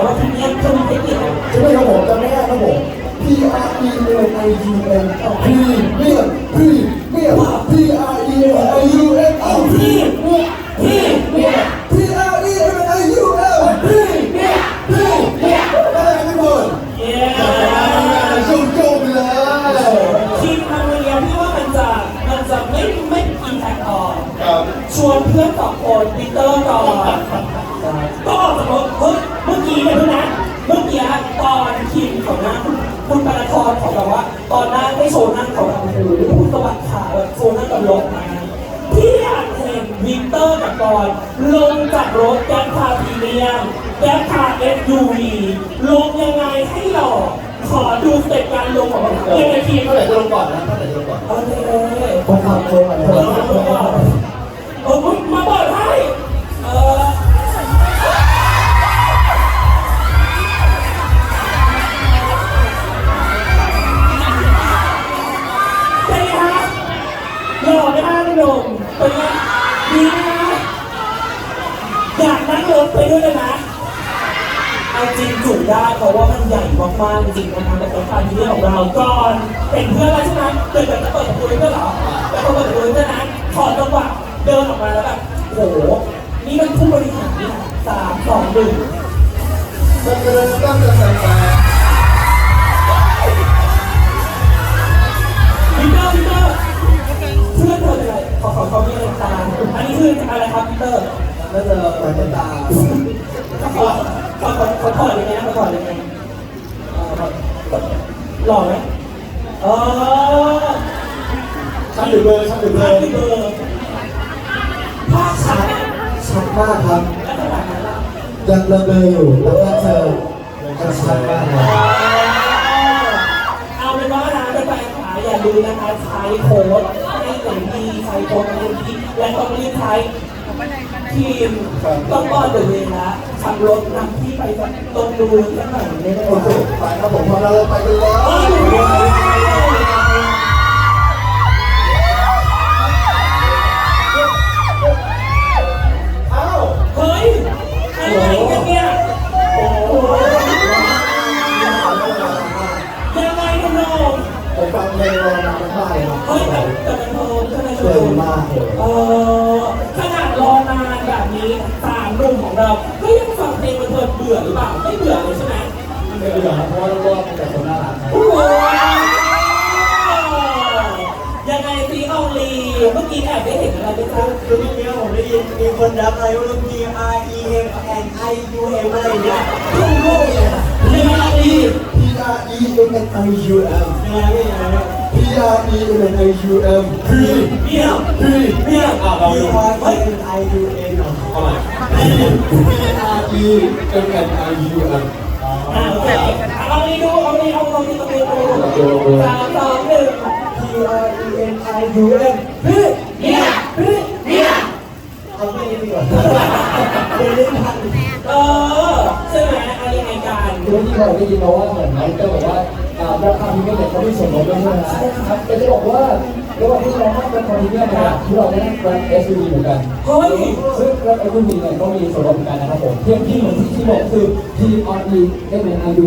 แต่ว่าทีเนี้ยเครื่องเทคนิคอะใช่ไหมครับผมจำไม่ได้ครับผม P R E M I U N P เมีย P เมีย P R E M I U N เอาพี่พี่เนี่ย P R E M I U N P เนี่ยพี่เนี่ยได้ทุกคนเย้จบจบเลยทีมทำเรียนพี่ว่ามันจะมันจะไม่ไม่อิมแพคต่อครับชวนเพื่อนสองคนปีเตอร์ก่อน ร์กับกอนลงจากรถแก๊ปคาร์พรีเมียมแก๊ปคาร์เอสยูวีลงยังไงให้หล่อขอดูสเต็ปการลงของเรายังไงทีมเท่าไหร่จะลงก่อนนะเท่าไหร่จะลงก่อนโอเคคนขับโชว์ก่อนคนขับโชว์ก่อน อยากนั่งรถไปด้วยเลยนะเอาจริงจุได้เพราะว่ามันใหญ่มากๆจริงๆนะคะแต่การที่ของเราก่อนเป็นเพื่อนแล้วใช่ไหมเกิดแบบจะเปิดประตูให้เพื่อนเหรอแต่พอเปิดประตูให้เพื่อนนะขอจังหวะเดินออกมาแล้วแบบโอ้โหนี่มันผู้บริหารนี่นะสามสองหนึ่งตั้งแต่ตั้งแต่ตั้งแต่พีเตอร์พีเตอร์เพื่อนเธอเป็นอะไรขอขอเขามีอะไรตามอันนี้คืออะไรครับพีเตอร์ น่าจะหลายตาขอขอขอขอถอดยังไงนะขอถอดยังไงเอ่อหล่อไหมเออชัดหรือเบอร์ชัดหรือเบอร์เบอร์ภาพชัดชัดมากครับยังเบลอๆอยู่แล้วก็เจอจะชัดมากเลยเอาเป็นว่านะจะไปขาอย่าลืมนะคะใช้โค้ด ให้หนึ่งดีใช้โค้ดให้ดีและต้องรีบใช้ทีมต้องก้อนเดือนเวลาขับรถนำที่ไปตรงดูสักหน่อยได้ไหมโอเคไปครับผมพอเราไปกันเลย อนานากเลยครับเฮ้ยแต่แต่มันโทรขนาดเพลินมากเลยเออขนาดรอนานแบบนี้สามหนุ่มของเราก็ยังฟังเพลงมันเพลินเบื่อหรือเปล่าไม่เบื่อเลยใช่ไหมไม่เบื่อครับเพราะว่ารอบๆเป็นแต่คนน่ารักครับโอ้โหยังไงซีอองลีเมื่อกี้แอบได้เห็นอะไรไหมจ๊ะคือเมื่อกี้ผมได้ยินมีคนรับอะไรว่า P R E M N I U M อะไรอย่างเงี้ยทุ่งโลกเลยอะเรียกว่าดี P R E M N I U M ยังไงพี่ยังไง P R E M N I U M P เยี่ยม P เยี่ยมอะ P R E M I U N เหรอ เอาใหม่ P R E M N I U M อ่าโอเคเอาลีดูเอาลีเอาลองลีตรงนี้ดูสามสองหนึ่ง P R E M I U M พี่เนี่ยพี่เนี่ยเอาไม่ได้ดีกว่าเดี๋ยวได้ทันเออใช่ไหมอะไรยังไงกันคือที่เราได้ยินมาว่าเหมือนไมค์ก็บอกว่า ราคาพรีเมียมเนี่ยเขาไม่ส่งลดด้วยใช่ไหมใช่ครับแต่จะบอกว่าระหว่างที่เรานั่งรถพรีเมียมเนี่ยที่เราได้นั่งรถ SUV เหมือนกันเฮ้ยซึ่งรถ SUV เนี่ยก็มีส่วนลดเหมือนกันนะครับผมเพียงที่เหมือนที่ที่บอกคือ P R E M N I U